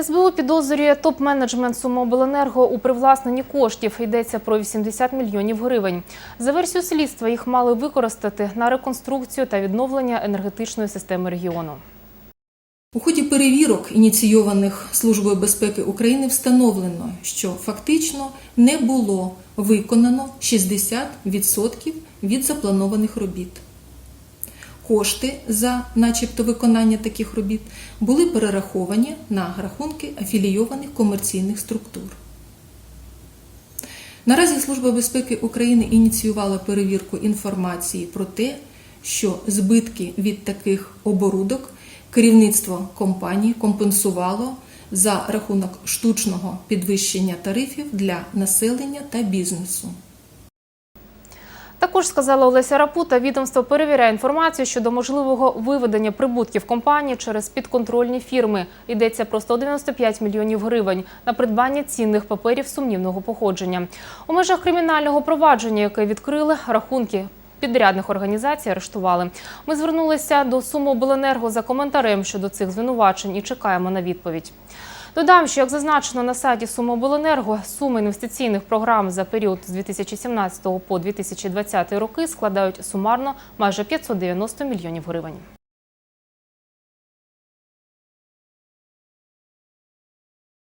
СБУ підозрює топ-менеджмент Сумобленерго у привласненні коштів. Йдеться про 80 мільйонів гривень. За версією слідства їх мали використати на реконструкцію та відновлення енергетичної системи регіону. У ході перевірок, ініційованих Службою безпеки України, встановлено, що фактично не було виконано 60% від запланованих робіт. Кошти за, начебто, виконання таких робіт були перераховані на рахунки афілійованих комерційних структур. Наразі Служба безпеки України ініціювала перевірку інформації про те, що збитки від таких оборудок керівництво компанії компенсувало за рахунок штучного підвищення тарифів для населення та бізнесу. Також сказала Олеся Рапута, відомство перевіряє інформацію щодо можливого виведення прибутків компанії через підконтрольні фірми. Йдеться про 195 мільйонів гривень на придбання цінних паперів сумнівного походження. У межах кримінального провадження, яке відкрили, рахунки підрядних організацій арештували. Ми звернулися до Сумобленерго за коментарем щодо цих звинувачень і чекаємо на відповідь. Додам, що як зазначено на сайті Сумобленерго, суми інвестиційних програм за період з 2017 по 2020 роки складають сумарно майже 590 мільйонів гривень.